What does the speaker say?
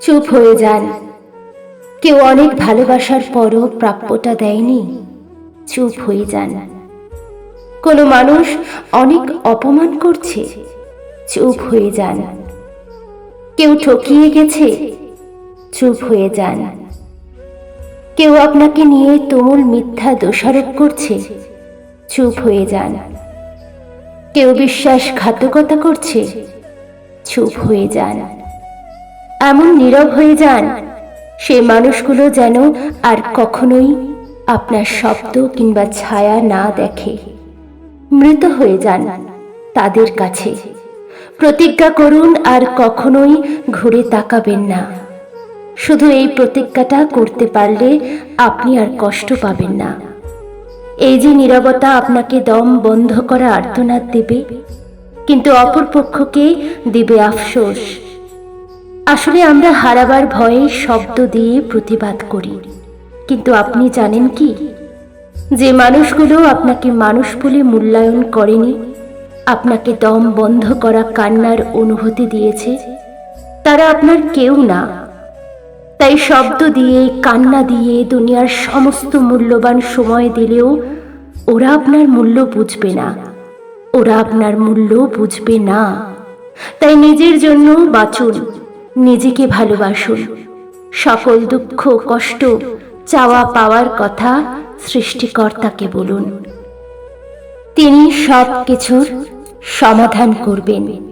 চুপ হয়ে যান। কেউ অনেক ভালোবাসার পরও প্রাপ্যটা দেয়নি। চুপ হয়ে যান। কোনো মানুষ অনেক অপমান করছে। চুপ হয়ে যান। কেউ ঠকিয়ে গেছে। চুপ হয়ে যান। কেউ আপনাকে নিয়ে তুমুল মিথ্যা দোষারোপ করছে। চুপ হয়ে যান। কেউ বিশ্বাসঘাতকতা করছে। চুপ হয়ে যান। এমন নীরব হয়ে যান। সেই মানুষগুলো যেন আর কখনোই আপনার শব্দ কিংবা ছায়া না দেখে। মৃত হয়ে যান তাদের কাছে। প্রতিজ্ঞা করুন আর কখনোই ঘুরে তাকাবেন না। শুধু এই প্রতিজ্ঞাটা করতে পারলে আপনি আর কষ্ট পাবেন না। এই যে নীরবতা আপনাকে দম বন্ধ করা আর্তনাদ দেবে, কিন্তু অপর পক্ষকে দেবে আফসোস। আসলে আমরা হারাবার ভয়ে শব্দ দিয়ে প্রতিবাদ করি। কিন্তু আপনি জানেন কি? যে মানুষগুলো আপনাকে মানুষ বলে মূল্যায়ন করেনি, আপনাকে দম বন্ধ করা কান্নার অনুভূতি দিয়েছে, তারা আপনার কেউ না। তাই শব্দ দিয়ে, কান্না দিয়ে দুনিয়ার সমস্ত মূল্যবান সময় দিলেও ওরা আপনার মূল্য বুঝবে না। ওরা আপনার মূল্য বুঝবে না। তাই নিজের জন্য বাঁচুন। নিজেকে ভালোবাসুন। সকল দুঃখ, কষ্ট, চাওয়া পাওয়ার কথা সৃষ্টিকর্তাকে বলুন। তিনি সব কিছুর সমাধান করবেন।